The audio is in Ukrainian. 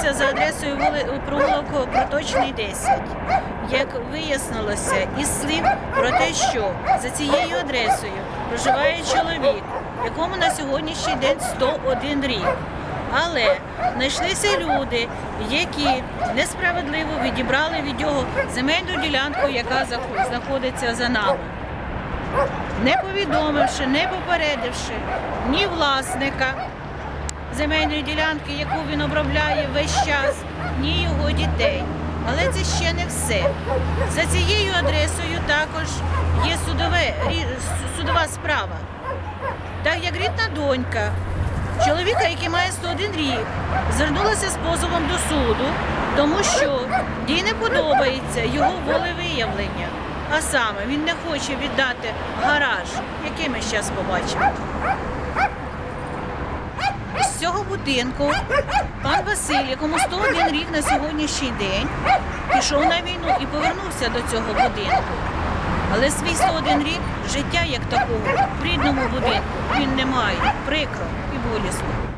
знаходиться за адресою провулок Проточний 10. Як вияснилося із слів про те, що за цією адресою проживає чоловік, якому на сьогоднішній день 101 рік. Але знайшлися люди, які несправедливо відібрали від нього земельну ділянку, яка знаходиться за нами не повідомивши, не попередивши ні власника земельної ділянки, яку він обробляє весь час, ні його дітей. Але це ще не все. За цією адресою також є судове, судова справа. Так як рідна донька чоловіка, який має 101 рік, звернулася з позовом до суду, тому що їй не подобається його волевиявлення. А саме він не хоче віддати гараж, який ми зараз побачимо. Цього будинку пан Василь, якому 101 рік на сьогоднішній день, пішов на війну і повернувся до цього будинку. Але свій 101 рік життя як такого в рідному будинку він не має. Прикро і болісно.